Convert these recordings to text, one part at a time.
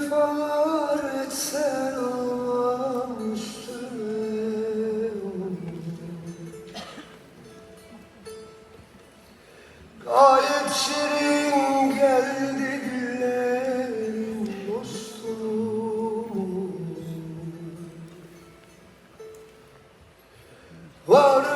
cefa etsen olmam üstüme Gayet şirin geldi dillerin dostum. Var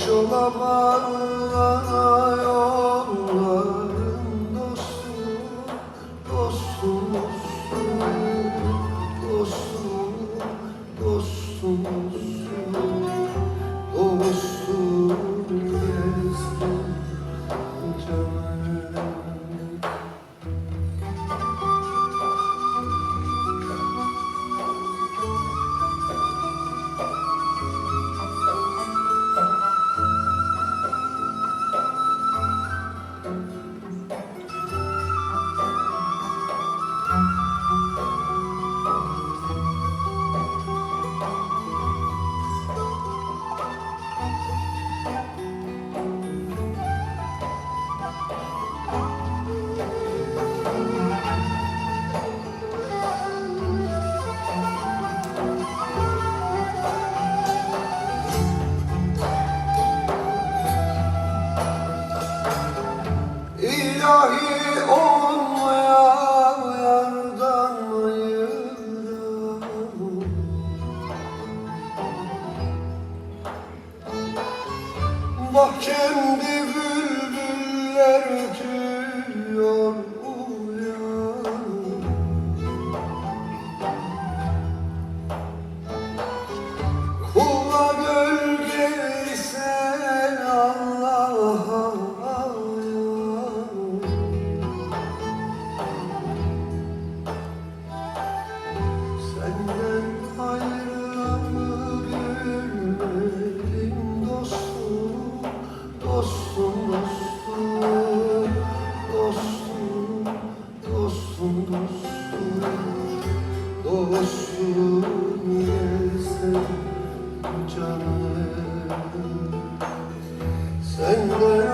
Boşuna bana yolların dostu Dostumuzsun Dostum Dostumuzsun boşluğum yese canım. Senden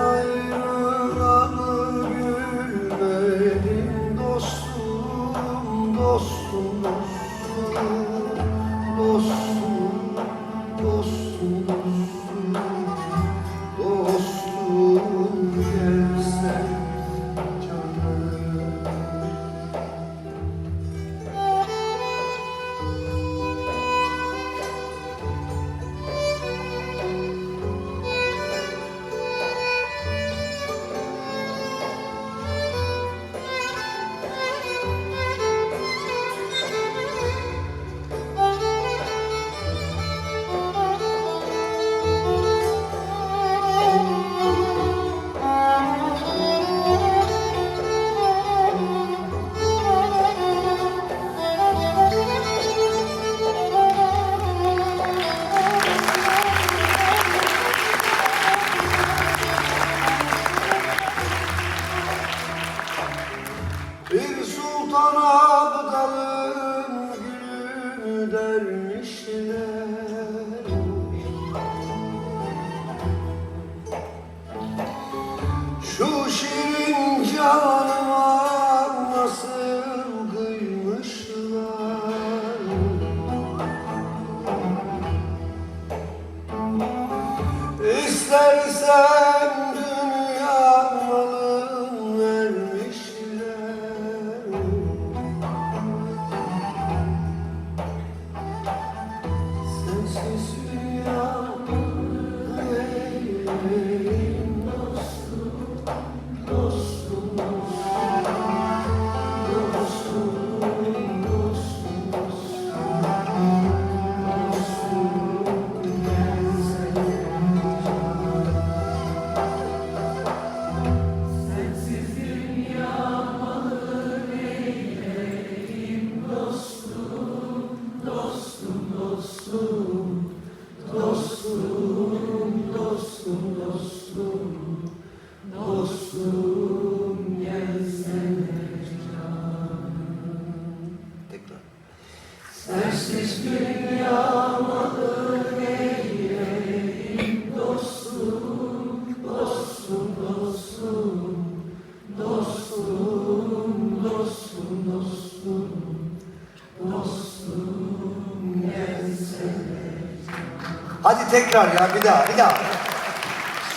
Hadi tekrar ya bir daha bir daha.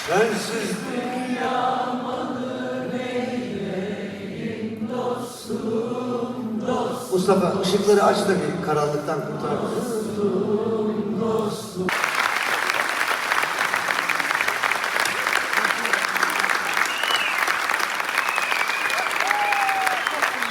Sensiz Mustafa ışıkları aç da bir karanlıktan kurtar.